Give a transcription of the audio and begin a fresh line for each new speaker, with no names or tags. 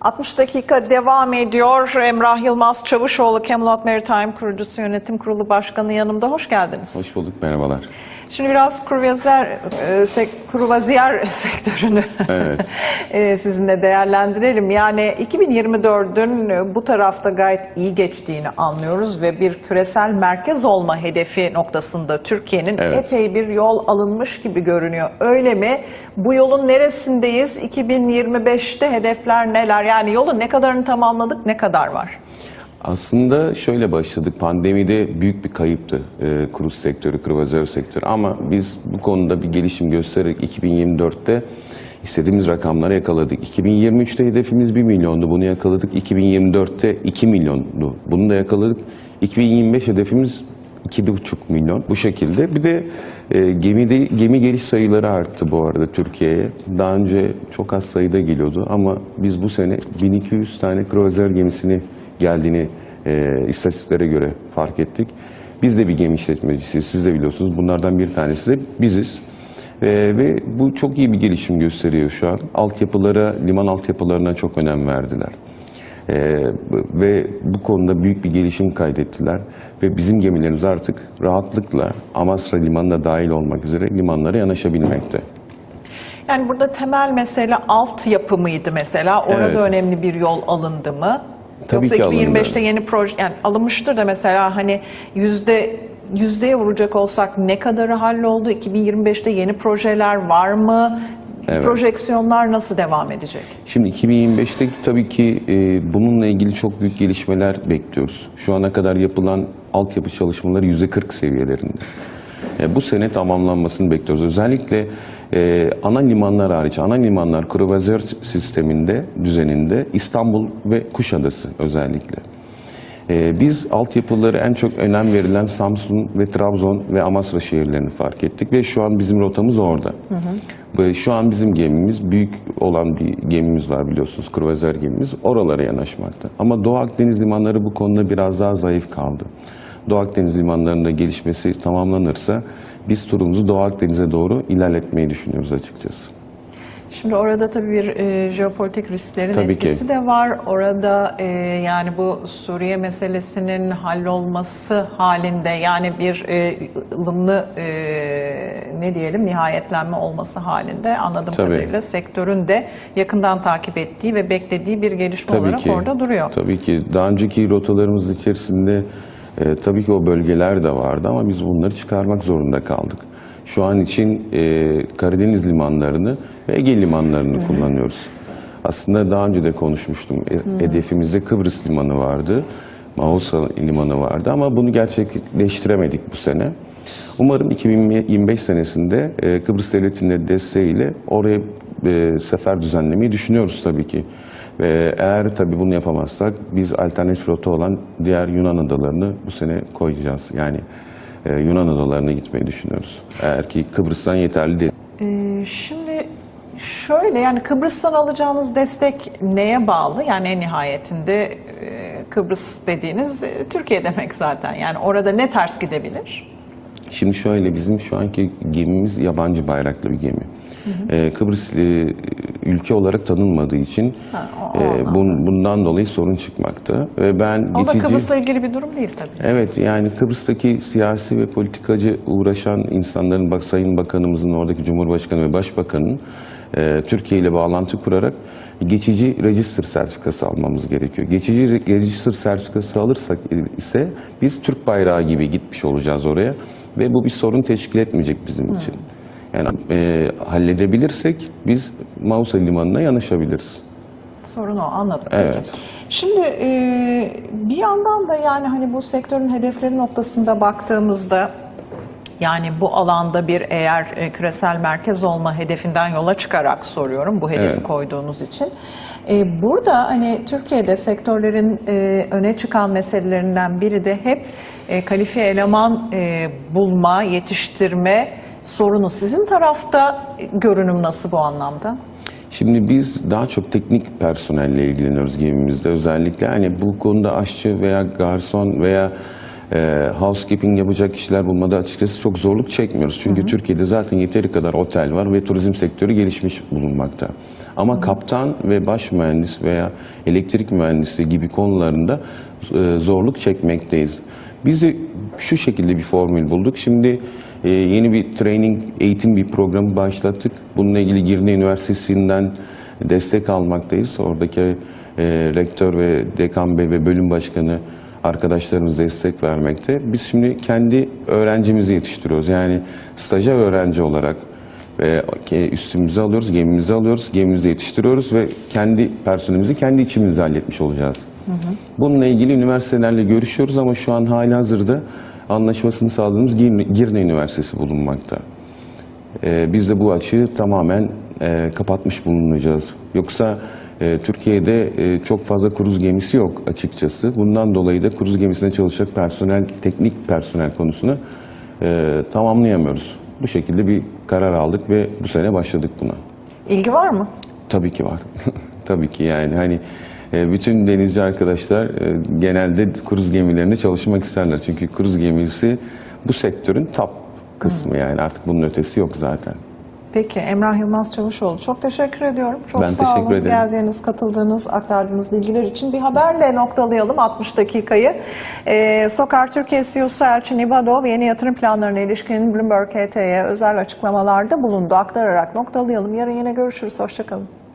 60 dakika devam ediyor. Emrah Yılmaz Çavuşoğlu, Camelot Maritime kurucusu yönetim kurulu başkanı yanımda. Hoş geldiniz.
Hoş bulduk, merhabalar.
Şimdi biraz kruvaziyer, e, sek, kruvaziyer sektörünü
Evet.
e, sizinle değerlendirelim. Yani 2024'ün bu tarafta gayet iyi geçtiğini anlıyoruz ve bir küresel merkez olma hedefi noktasında Türkiye'nin
Evet.
epey bir yol alınmış gibi görünüyor. Öyle mi? Bu yolun neresindeyiz? 2025'te hedefler neler? Yani yolun ne kadarını tamamladık, ne kadar var?
Aslında şöyle başladık, pandemide büyük bir kayıptı e, kruz sektörü, kruvazör sektörü. Ama biz bu konuda bir gelişim göstererek 2024'te istediğimiz rakamları yakaladık. 2023'te hedefimiz 1 milyondu, bunu yakaladık. 2024'te 2 milyondu, bunu da yakaladık. 2025 hedefimiz 2,5 milyon bu şekilde. Bir de e, gemide gemi geliş sayıları arttı bu arada Türkiye'ye. Daha önce çok az sayıda geliyordu ama biz bu sene 1200 tane kruvazör gemisini geldiğini e, istatistiklere göre fark ettik. Biz de bir gemi işletmecisiyiz, siz de biliyorsunuz. Bunlardan bir tanesi de biziz. E, ve bu çok iyi bir gelişim gösteriyor şu an. Altyapılara, liman altyapılarına çok önem verdiler. Ee, ve bu konuda büyük bir gelişim kaydettiler ve bizim gemilerimiz artık rahatlıkla Amasra Limanı'na dahil olmak üzere limanlara yanaşabilmekte.
Yani burada temel mesele altyapı mıydı mesela? Orada
Evet.
önemli bir yol alındı mı?
Tabii
Yoksa
ki alındı.
2025'te yeni proje yani alınmıştır da mesela hani yüzde yüzdeye vuracak olsak ne kadarı halloldu? 2025'te yeni projeler var mı?
Evet.
Projeksiyonlar nasıl devam edecek?
Şimdi 2025'te tabii ki e, bununla ilgili çok büyük gelişmeler bekliyoruz. Şu ana kadar yapılan altyapı çalışmaları %40 seviyelerinde. E, bu sene tamamlanmasını bekliyoruz. Özellikle e, ana limanlar hariç, ana limanlar kruvazör sisteminde, düzeninde İstanbul ve Kuşadası özellikle. Ee, biz altyapıları en çok önem verilen Samsun ve Trabzon ve Amasra şehirlerini fark ettik ve şu an bizim rotamız orada. Ve şu an bizim gemimiz büyük olan bir gemimiz var biliyorsunuz kruvazör gemimiz oralara yanaşmakta. Ama Doğu Akdeniz limanları bu konuda biraz daha zayıf kaldı. Doğu Akdeniz limanlarında gelişmesi tamamlanırsa biz turumuzu Doğu Akdeniz'e doğru ilerletmeyi düşünüyoruz açıkçası.
Şimdi orada tabii bir e, jeopolitik risklerin
Tabii ki.
etkisi de var. Orada e, yani bu Suriye meselesinin hallolması halinde yani bir e, ılımlı e, ne diyelim nihayetlenme olması halinde anladığım
Tabii.
kadarıyla sektörün de yakından takip ettiği ve beklediği bir gelişme
Tabii
olarak
ki.
orada duruyor.
Tabii ki. Daha önceki rotalarımız içerisinde e, tabii ki o bölgeler de vardı ama biz bunları çıkarmak zorunda kaldık. Şu an için e, Karadeniz limanlarını ve Ege limanlarını kullanıyoruz. Aslında daha önce de konuşmuştum. E, Hedefimizde Kıbrıs limanı vardı. Mausa limanı vardı ama bunu gerçekleştiremedik bu sene. Umarım 2025 senesinde e, Kıbrıs Devleti'nin de desteğiyle oraya e, sefer düzenlemeyi düşünüyoruz tabii ki. Ve eğer tabii bunu yapamazsak biz alternatif rota olan diğer Yunan adalarını bu sene koyacağız. Yani e, Yunan adalarına gitmeyi düşünüyoruz. Eğer ki Kıbrıs'tan yeterli değil.
Ee, Şimdi şöyle yani Kıbrıs'tan alacağınız destek neye bağlı? Yani en nihayetinde e, Kıbrıs dediğiniz e, Türkiye demek zaten. Yani orada ne ters gidebilir?
Şimdi şöyle bizim şu anki gemimiz yabancı bayraklı bir gemi. Ee, Kıbrıs e, ülke olarak tanınmadığı için
Ha, o- o
e, bun- bundan dolayı sorun çıkmakta. Ve ben
da
geçici...
Kıbrıs'la ilgili bir durum değil tabii.
Evet yani Kıbrıs'taki siyasi ve politikacı uğraşan insanların bak Sayın Bakanımızın oradaki Cumhurbaşkanı ve Başbakanın e, Türkiye ile bağlantı kurarak geçici register sertifikası almamız gerekiyor. Geçici re- register sertifikası alırsak ise biz Türk bayrağı gibi gitmiş olacağız oraya ve bu bir sorun teşkil etmeyecek bizim için. Yani e, halledebilirsek biz Mausa limanına yanaşabiliriz.
Sorun o anladım.
Evet.
Şimdi e, bir yandan da yani hani bu sektörün hedefleri noktasında baktığımızda yani bu alanda bir eğer e, küresel merkez olma hedefinden yola çıkarak soruyorum bu hedefi
Evet.
koyduğunuz için. E, burada hani Türkiye'de sektörlerin e, öne çıkan meselelerinden biri de hep e, kalifiye eleman e, bulma, yetiştirme sorunu. Sizin tarafta görünüm nasıl bu anlamda?
Şimdi biz daha çok teknik personelle ilgileniyoruz gemimizde özellikle. Hani bu konuda aşçı veya garson veya e, housekeeping yapacak kişiler bulmada açıkçası çok zorluk çekmiyoruz. Çünkü Türkiye'de zaten yeteri kadar otel var ve turizm sektörü gelişmiş bulunmakta. Ama kaptan ve baş mühendis veya elektrik mühendisi gibi konularında e, zorluk çekmekteyiz. Biz de şu şekilde bir formül bulduk. Şimdi e, yeni bir training, eğitim bir programı başlattık. Bununla ilgili Girne Üniversitesi'nden destek almaktayız. Oradaki e, rektör ve dekan bey ve bölüm başkanı arkadaşlarımız destek vermekte. Biz şimdi kendi öğrencimizi yetiştiriyoruz. Yani stajyer öğrenci olarak ve üstümüze alıyoruz, gemimizi alıyoruz, gemimizi yetiştiriyoruz ve kendi personelimizi kendi içimizde halletmiş olacağız. Bununla ilgili üniversitelerle görüşüyoruz ama şu an hali hazırda anlaşmasını sağladığımız Girne, Girne Üniversitesi bulunmakta. Ee, biz de bu açığı tamamen e, kapatmış bulunacağız. Yoksa e, Türkiye'de e, çok fazla kruz gemisi yok açıkçası. Bundan dolayı da kruz gemisinde çalışacak personel, teknik personel konusunu e, tamamlayamıyoruz. Bu şekilde bir karar aldık ve bu sene başladık buna.
İlgi var mı?
Tabii ki var. Tabii ki yani hani e, bütün denizci arkadaşlar e, genelde kruz gemilerinde çalışmak isterler. Çünkü kruz gemisi bu sektörün top kısmı yani artık bunun ötesi yok zaten.
Peki Emrah Yılmaz Çavuşoğlu çok teşekkür ediyorum. Çok
Ben
sağ
teşekkür
olun
ederim.
geldiğiniz, katıldığınız, aktardığınız bilgiler için. Bir haberle noktalayalım 60 dakikayı. Ee, Sokar Türkiye CEO'su Elçin İbadov yeni yatırım planlarına ilişkin Bloomberg HT'ye özel açıklamalarda bulundu. Aktararak noktalayalım. Yarın yine görüşürüz. Hoşçakalın.